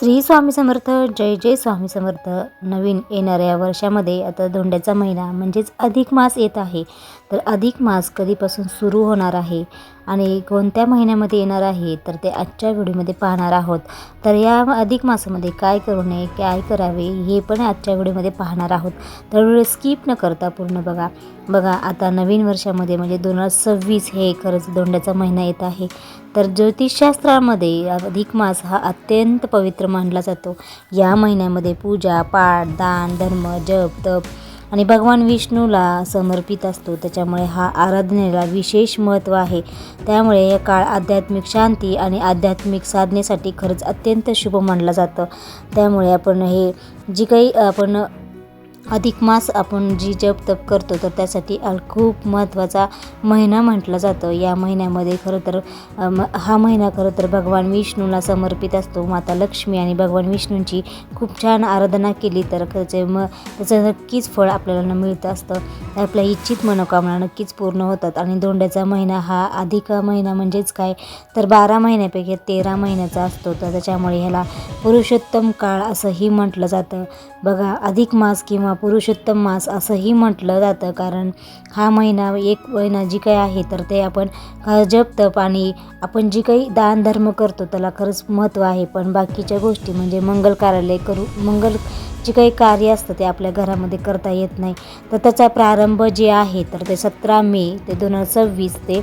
श्री स्वामी समर्थ जय जय स्वामी समर्थ. नवीन येणाऱ्या वर्षामध्ये आता धोंड्याचा महिना म्हणजेच अधिक मास येत आहे. तर अधिक मास कधीपासून सुरू होणार आहे आणि कोणत्या महिन्यामध्ये येणार आहे तर ते आजच्या व्हिडिओमध्ये पाहणार आहोत. तर या अधिक मासामध्ये काय करू नये काय करावे हे पण आजच्या व्हिडिओमध्ये पाहणार आहोत. तर व्हिडिओ स्किप न करता पूर्ण बघा. बघा आता नवीन वर्षामध्ये म्हणजे दोन हजार सव्वीस हे खरंच दोंड्याचा महिना येत आहे. तर ज्योतिषशास्त्रामध्ये अधिक मास हा अत्यंत पवित्र मानला जातो. या महिन्यामध्ये पूजा पाठ दान धर्म जप तप आणि भगवान विष्णूला समर्पित असतो. त्याच्यामुळे हा आराधनेला विशेष महत्त्व आहे. त्यामुळे हे काळ आध्यात्मिक शांती आणि आध्यात्मिक साधनेसाठी खरंच अत्यंत शुभ मानलं जातं. त्यामुळे आपण हे जी काही आपण अधिक मास आपण जी जप तप करतो तर त्यासाठी खूप महत्त्वाचा महिना म्हटलं जातं. या महिन्यामध्ये खरं तर म- हा महिना खरं तर भगवान विष्णूला समर्पित असतो. माता लक्ष्मी आणि भगवान विष्णूंची खूप छान आराधना केली तर त्याचे म त्याचं नक्कीच फळ आपल्याला मिळतं असतं. आपल्या इच्छित मनोकामना नक्कीच पूर्ण होतात. आणि धोंड्याचा महिना हा अधिक महिना म्हणजेच काय? तर बारा महिन्यापैकी तेरा महिन्याचा असतो. तर त्याच्यामुळे ह्याला पुरुषोत्तम काळ असंही म्हटलं जातं. बघा अधिक मास किंवा पुरुषोत्तम मास असंही म्हटलं जातं. कारण हा महिना एक महिना जी काही आहे तर ते आपण जप तप आणि आपण जी काही दानधर्म करतो त्याला खरंच महत्त्व आहे. पण बाकीच्या गोष्टी म्हणजे मंगल कार्यालय करू मंगल जे काही कार्य असतं ते आपल्या घरामध्ये करता येत नाही. तर त्याचा प्रारंभ जे आहे तर ते सतरा मे ते दोन हजार सव्वीस ते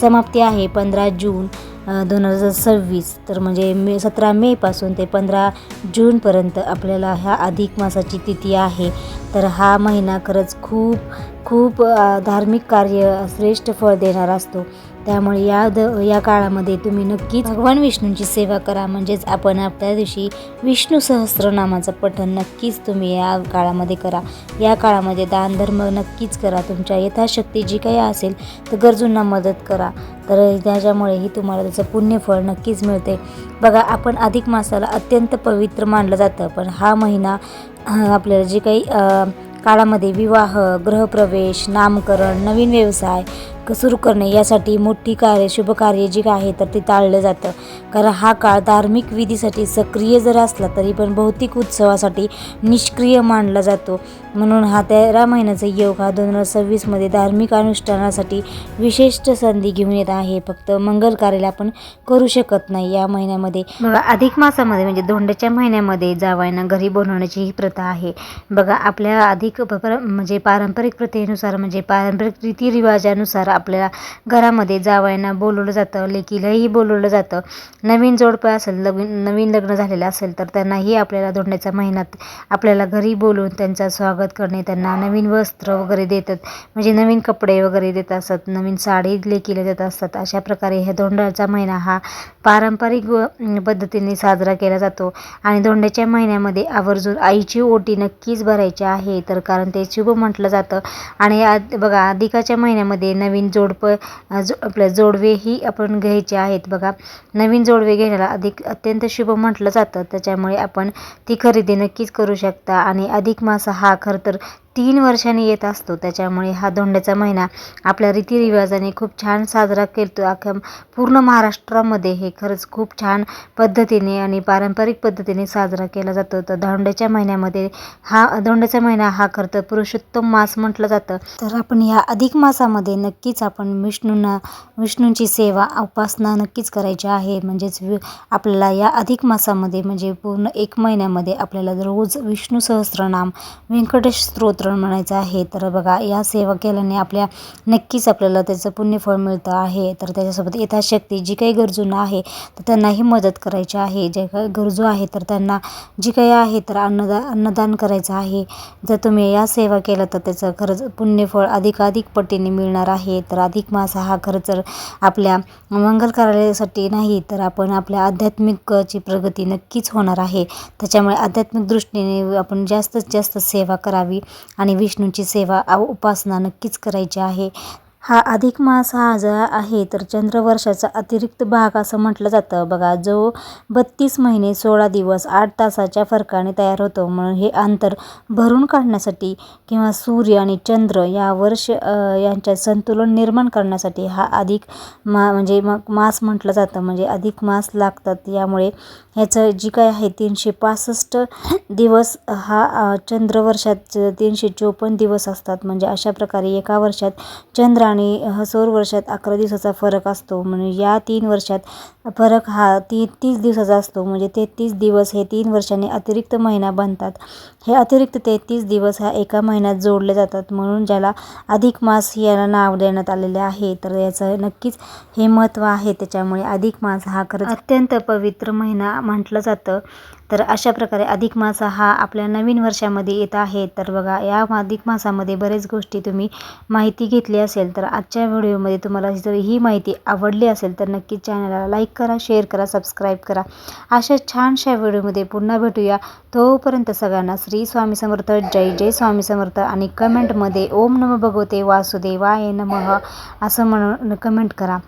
समाप्ती आहे. पंधरा जून दोन हजार सव्वीस तर म्हणजे मे सतरा मेपासून ते पंधरा जूनपर्यंत आपल्याला ह्या अधिक मासाची तिथी आहे. तर हा महिना खरंच खूप खूप धार्मिक कार्य श्रेष्ठ फळ देणारा असतो. त्यामुळे या द या काळामध्ये तुम्ही नक्कीच भगवान विष्णूंची सेवा करा. म्हणजेच आपण त्या दिवशी विष्णू सहस्रनामाचं पठण नक्कीच तुम्ही या काळामध्ये करा. या काळामध्ये दान धर्म नक्कीच करा. तुमच्या यथाशक्ती जी काही असेल तर गरजूंना मदत करा. तर त्याच्यामुळेही तुम्हाला त्याचं पुण्यफळ नक्कीच मिळते. बघा आपण अधिक मासाला अत्यंत पवित्र मानलं जातं. पण हा महिना आपल्याला जे काही काळामध्ये विवाह गृहप्रवेश नामकरण नवीन व्यवसाय सुरू करणे यासाठी मोठी कार्य शुभ कार्य जी काय आहे तर ते टाळलं जातं. कारण हा काळ धार्मिक विधीसाठी सक्रिय जर असला तरी पण भौतिक उत्सवासाठी निष्क्रिय मानला जातो. म्हणून हा तेरा महिन्याचा योग हा दोन हजार सव्वीसमध्ये धार्मिक अनुष्ठानासाठी विशिष्ट संधी घेऊन येत आहे. फक्त मंगल कार्याला आपण करू शकत नाही या महिन्यामध्ये. बघा अधिक मासामध्ये म्हणजे धोंड्याच्या महिन्यामध्ये जावयांना घरी बनवण्याची ही प्रथा आहे. बघा आपल्या अधिक प- पर- म्हणजे पारंपरिक प्रथेनुसार म्हणजे पारंपरिक रीतिरिवाजानुसार आपल्याला घरामध्ये जावयांना बोलवलं जातं लेकीलाही बोलवलं जातं. नवीन जोडपं असेल नवीन नवीन लग्न झालेलं असेल तर त्यांनाही आपल्याला धोंड्याच्या महिन्यात आपल्याला घरी बोलवून त्यांचं स्वागत करणे त्यांना नवीन वस्त्र वगैरे देतात. म्हणजे नवीन कपडे वगैरे देत असतात नवीन साडी लेकीला देत असतात. अशा प्रकारे हे धोंड्याचा महिना हा पारंपरिक पद्धतीने साजरा केला जातो. आणि धोंड्याच्या महिन्यामध्ये आवर्जून आईची ओटी नक्कीच भरायची आहे तर कारण ते शुभ म्हटलं जातं. आणि आद बघा अधिकाच्या महिन्यामध्ये नवीन जोडप जो आपल्या जोडवेही आपण घ्यायचे आहेत. बघा नवीन जोडवे घेण्याला अधिक अत्यंत शुभ म्हटलं जातं. त्याच्यामुळे आपण ती खरेदी नक्कीच करू शकता आणि अधिक मासा हा खरं तर तीन वर्षांनी येत असतो. त्याच्यामुळे हा धोंड्याचा महिना आपल्या रीतिरिवाजाने खूप छान साजरा करतो अख्या पूर्ण महाराष्ट्रामध्ये हे खरंच खूप छान पद्धतीने आणि पारंपरिक पद्धतीने साजरा केला जातो. तर धोंड्याच्या महिन्यामध्ये हा धोंड्याचा महिना हा खरं तर पुरुषोत्तम मास म्हटलं जातं. तर आपण ह्या अधिक मासामध्ये नक्कीच आपण विष्णूंना विष्णूंची सेवा उपासना नक्कीच करायची आहे. म्हणजेच वि- आपल्याला या अधिक मासामध्ये म्हणजे पूर्ण एक महिन्यामध्ये आपल्याला रोज विष्णू सहस्रनाम व्यंकटेश स्तोत्र म्हणायचं आहे. तर बघा या सेवा केल्याने आपल्या नक्कीच आपल्याला त्याचं पुण्यफळ मिळतं आहे. तर त्याच्यासोबत यथाशक्ती जी काही गरजूंना आहे तर त्यांनाही मदत करायची आहे. जे काही गरजू आहे तर त्यांना जी काही आहे तर अन्नदा अन्नदान करायचं आहे. जर तुम्ही या सेवा केल्या तर त्याचं खरंच पुण्यफळ अधिकाधिक पटीने मिळणार आहे. तर अधिक मास हा खरंच तर आपल्या मंगल कार्यालयासाठी नाही तर आपण आपल्या आध्यात्मिकची प्रगती नक्कीच होणार आहे. त्याच्यामुळे आध्यात्मिक दृष्टीने आपण जास्तीत जास्त सेवा करावी. आणि विष्णूंची सेवा उपासना नक्कीच करायची आहे. हा अधिक मास हा जो आहे तर चंद्रवर्षाचा अतिरिक्त भाग असं म्हटलं जातं. बघा जो बत्तीस महिने सोळा दिवस आठ तासाच्या फरकाने तयार होतो म्हणून हे अंतर भरून काढण्यासाठी किंवा सूर्य आणि चंद्र या वर्ष यांच्यात संतुलन निर्माण करण्यासाठी हा अधिक मा म्हणजे मग मास म्हटलं जातं. म्हणजे अधिक मास लागतात यामुळे ह्याचं जी काय आहे तीनशे पासष्ट दिवस हा चंद्रवर्षात तीनशे चोपन्न दिवस असतात. म्हणजे अशा प्रकारे एका वर्षात चंद्र आणि सौर वर्षात अकरा दिवसाचा फरक असतो. म्हणजे या तीन वर्षात फरक हा ती तीस दिवसाचा असतो. म्हणजे तेहतीस दिवस हे तीन वर्षांनी अतिरिक्त महिना बनतात. हे अतिरिक्त तेहतीस दिवस ह्या एका महिन्यात जोडले जातात. म्हणून ज्याला अधिक मास याला नाव देण्यात आलेले आहे तर याचं नक्कीच हे महत्त्व आहे. त्याच्यामुळे अधिक मास हा खरंच अत्यंत पवित्र महिना म्हटलं जातं. तर अशा प्रकारे अधिक मास हा आपल्या नवीन वर्षामध्ये येत आहे. तर बघा या अधिक मासामध्ये बरेच गोष्टी तुम्ही माहिती घेतली असेल तर आजच्या व्हिडिओमध्ये तुम्हाला जर ही माहिती आवडली असेल तर नक्कीच चॅनलला लाईक करा शेअर करा सबस्क्राईब करा. अशा छानशा व्हिडिओमध्ये पुन्हा भेटूया. तोपर्यंत सगळ्यांना श्री स्वामी समर्थ जय जय स्वामी समर्थ. आणि कमेंटमध्ये ओम नम भगवते वासुदेवाय नमः असं म्हणून कमेंट करा.